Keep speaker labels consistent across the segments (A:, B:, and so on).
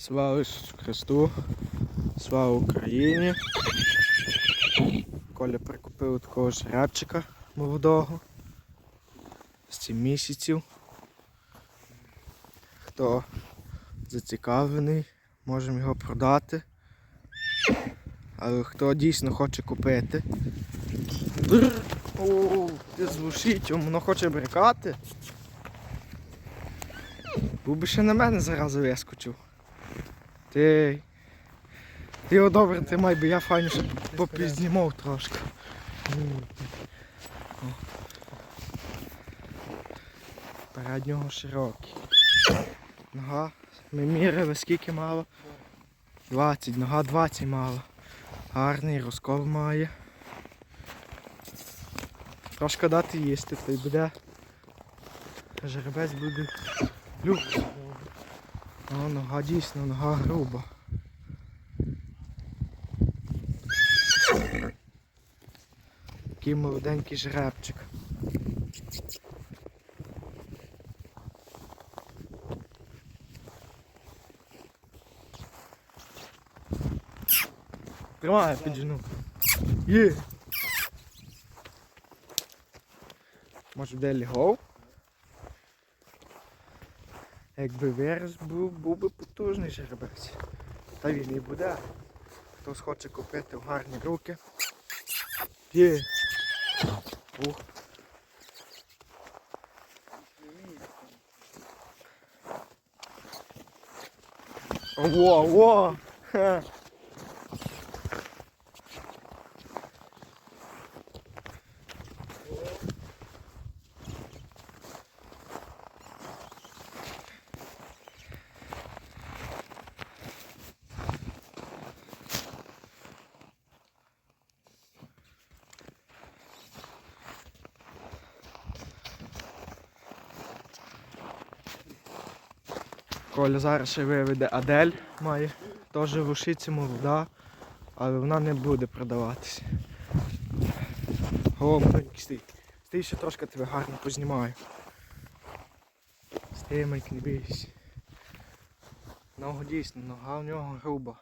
A: Слава Ісусу Христу, слава Україні. Коля прикупив такого жеребчика молодого з 7 місяців. Хто зацікавлений, можемо його продати. Але хто дійсно хоче купити. О, ти зглушіть, воно хоче брикати. Був би ще на мене зараз вискочив. Ти. Ти добре тримай, бо я файніше попізнімав трошки. Переднього широкий. Нога. Ми міряли скільки мало. 20, нога 20 мало. Гарний розкол має. Трошки дати їсти, то й буде. Жеребець буде люб. О, нога дійсно, нога груба. Такий молоденький жеребчик. Тримай, піджену. Є. Може де лігов? Якби вираз був, був би потужний жеребець. Та він і буде. Хтось хоче купити в гарні руки. Є. Ух. Во, во! Коля зараз ще виведе Адель, має теж рушиться молода, але вона не буде продаватися. О, маленький стій. Стій ще трошки тебе гарно познімаю. Стій, майк, не бійся. Ногу дійсно, нога в нього груба.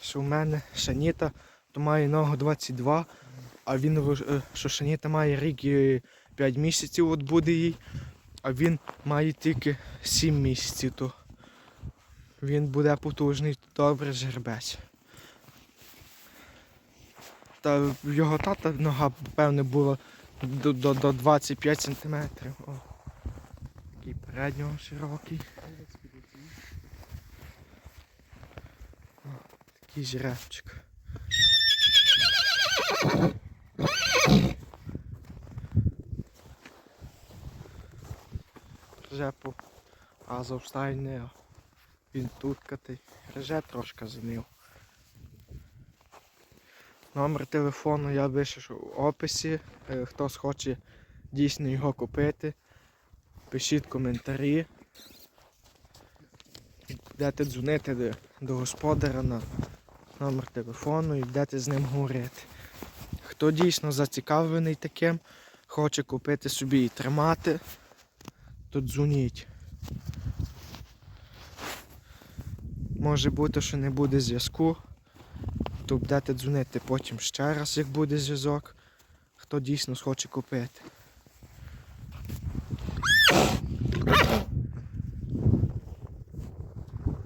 A: Що в мене Шаніта, то має ногу 22, а він е, що Шаніта має рік і 5 місяців от буде їй, а він має тільки 7 місяців, то він буде потужний, добре жеребець. Та його тата нога, певне, була до, до, до 25 сантиметрів. О. Такий переднього широкий. О, такий жеребчик. Режепу Азовстайне. Він тут катий. Реже трошки занив. Номер телефону я вишив в описі. Е, Хтось хоче дійсно його купити. Пишіть коментарі. Будете дзвонити до, господаря на номер телефону і будете з ним говорити. Хто дійсно зацікавлений таким, хоче купити собі і тримати, то дзвоніть. Може бути, що не буде зв'язку, то будете дзвонити потім ще раз, як буде зв'язок, хто дійсно хоче купити.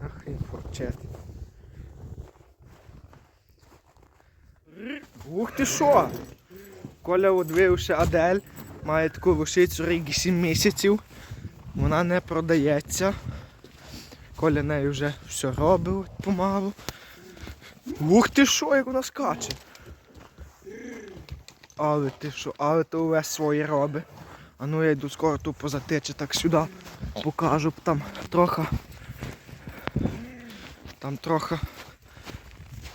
A: Ах, він форчет. Ух ти що! Коля одвивши Адель, має таку лошицю рік 7 місяців. Вона не продається. Коля нею вже все робив помалу. Ух ти що, як вона скаче. Але ти що, але то увесь своє робить. А ну я йду скоро тут позатече так сюди. Покажу там трохи. Там трохи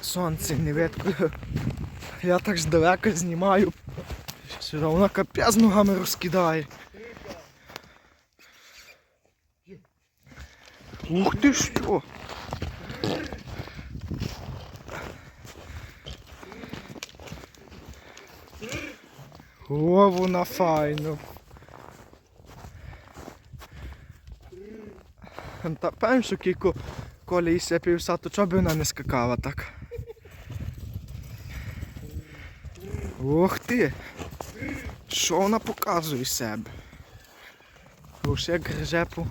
A: сонце не видко. Я так здалека знімаю. Сюди вона капець ногами розкидає. Ух ти що! О, вона файно. Та певно, кілько коли і ся півса, то чого би вона не скакала так. Ох ти! Що вона показує себе? Уж як гриже по.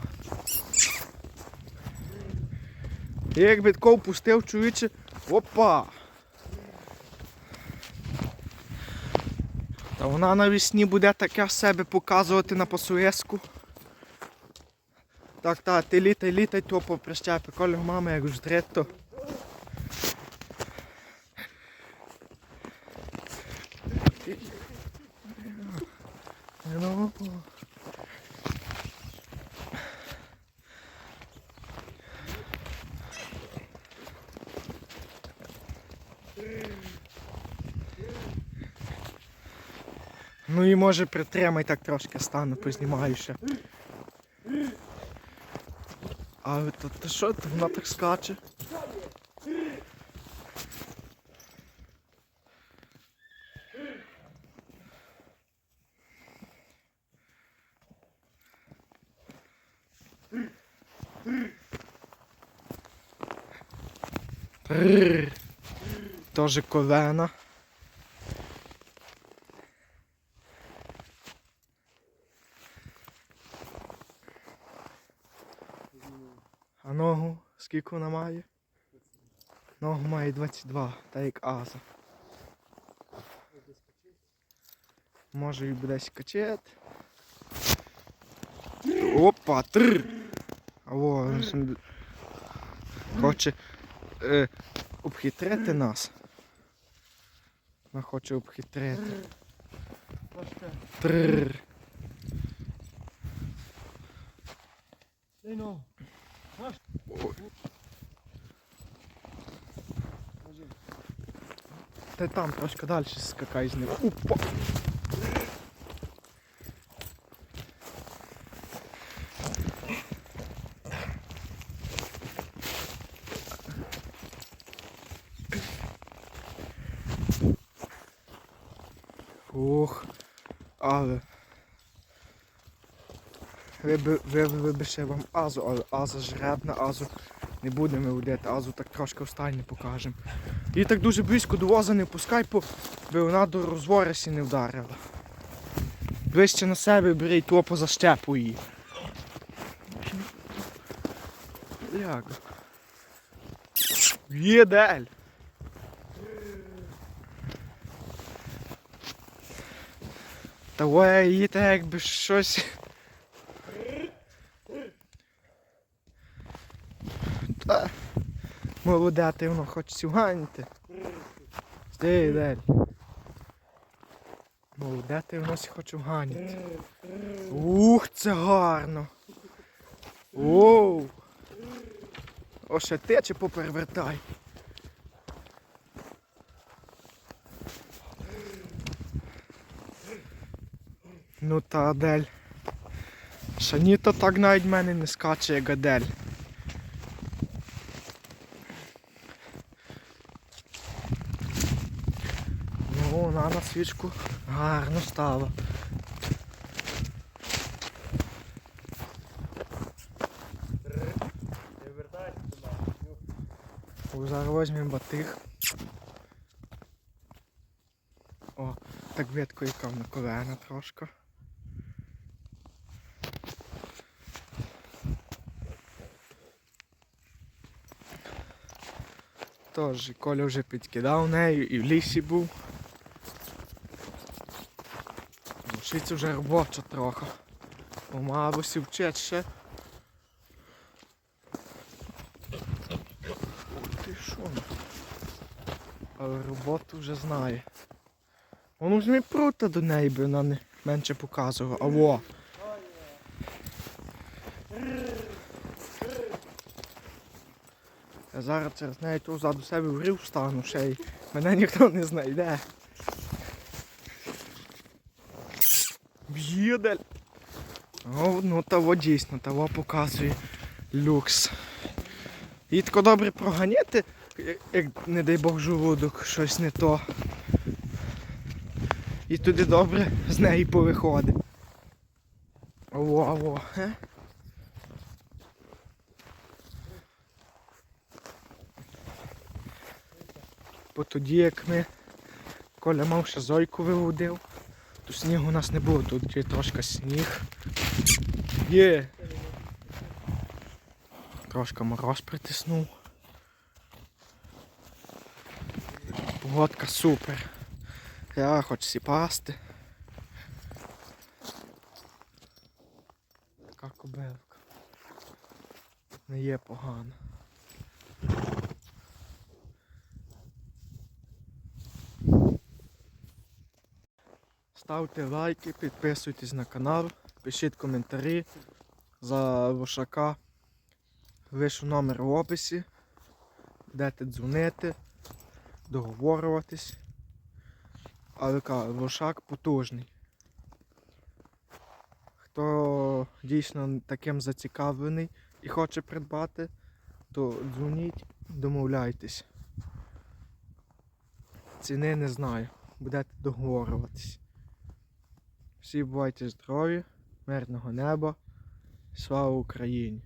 A: Я якби тако впустив, чуючи. Опа! Та вона навесні буде таке себе показувати на посуеску. Так, так, ти літай, літай, то по прищепи, коли мама як ж то. Ну. Ну і може притримай так трошки стану, познімаю ще. А то, то що то вона так скаче? Тоже колена. А ногу скільки вона має? Ногу має 22, та як Аза. Може і буде скачет. Опа, тррр. А во, він сам хоче е, обхитрити нас. Вона хоче обхитрити. Тррр.
B: ну.
A: Та там трошки далі скакай з ним. Опа! Ух, але ви, ви, ви, би ще вам азу, але аза жребна, азу не будемо водити, азу так трошки останнє покажемо. Її так дуже близько до воза не пускай, бо вона до розворисі не вдарила. Ближче на себе бери то позащепу її. Як? Єдель! Та ой, її так якби щось. Молоде, ти воно хоче сюганити. Стій, дель. Молоде, ти воно сі хоче вганяти. Ух, це гарно. Оу. О, ще тече поперевертай. Ну та Адель. Шаніто так навіть мене не скаче, як Адель. Ну, вона на свічку гарно
B: вертайся
A: Зараз візьмемо батих. О, так ветко яка на колена трошки. Тож, Коля вже підкидав нею і в лісі був. Лишиться вже робоча трохи. Мабуть вчить ще. Ой, ти що? Але роботу вже знає. Воно ж не прута до неї, би вона не менше показувала. А во! Я зараз через неї тут ззаду себе в рів стану ще й мене ніхто не знайде. їде. О, ну, ну того дійсно, того показує люкс. І тако добре проганяти, як, не дай Бог жолудок, щось не то. І туди добре з неї повиходить. Аво, аво, е? Бо тоді як ми Коля мав ще зойку виводив то снігу у нас не було, тут є трошки сніг. Є. Трошки мороз притиснув. Погодка супер. Я хоч сіпасти. Така кобилка. Не є погано. Ставте лайки, підписуйтесь на канал, пишіть коментарі за Лошака. Лишу номер в описі. Будете дзвонити, договорюватись. Але кажу, потужний. Хто дійсно таким зацікавлений і хоче придбати, то дзвоніть, домовляйтесь. Ціни не знаю. Будете договорюватись. Всі бувайте здорові, мирного неба. Слава Україні!